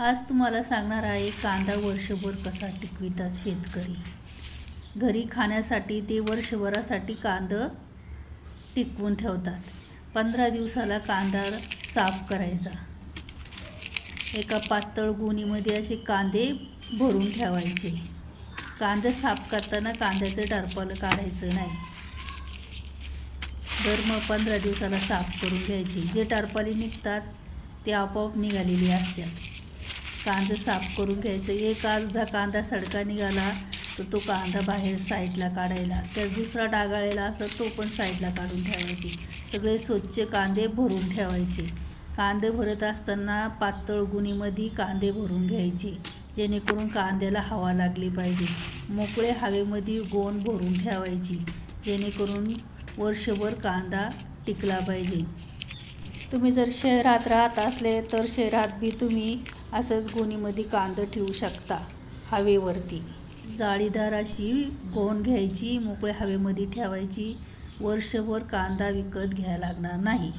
आज तुम्हाला सांगणार आहे कांदा वर्षभर कसा टिकवितात शेतकरी? घरी खाण्यासाठी ते वर्षभरासाठी कांदा टिकवून ठेवतात. पंधरा दिवसाला कांदा साफ करायचा. एका पातळ गोणीमध्ये असे कांदे भरून ठेवायचे. कांदे साफ करताना कांद्याचं टरपालं काढायचं नाही. दर मग पंधरा दिवसाला साफ करून घ्यायचे. जे टरपाली निघतात ते आपोआप निघालेली असतात. कांदे साफ करून घ्यायचे. एक अर्धा कांदा सडका निघाला तर तो कांदा बाहेर साईडला काढायला. तर दुसरा डागाळलेला असं तो पण साईडला काढून ठेवायचे. सगळे स्वच्छ कांदे भरून ठेवायचे. कांदे भरत असताना पातळ गुणीमध्ये कांदे भरून घ्यायचे जेणेकरून कांद्याला हवा लागली पाहिजे. मोकळे हवेमध्ये गोण भरून ठेवायची जेणेकरून वर्षभर कांदा टिकला पाहिजे. तुम्ही जर शहरात राहत असले तर शहरात बी तुम्ही असंच गोणीमध्ये कांदं ठेवू शकता हवेवरती. जाळीदार अशी गोण घ्यायची मोकळ्या हवेमध्ये ठेवायची वर्षभर कांदा विकत घ्यायला लागणार नाही.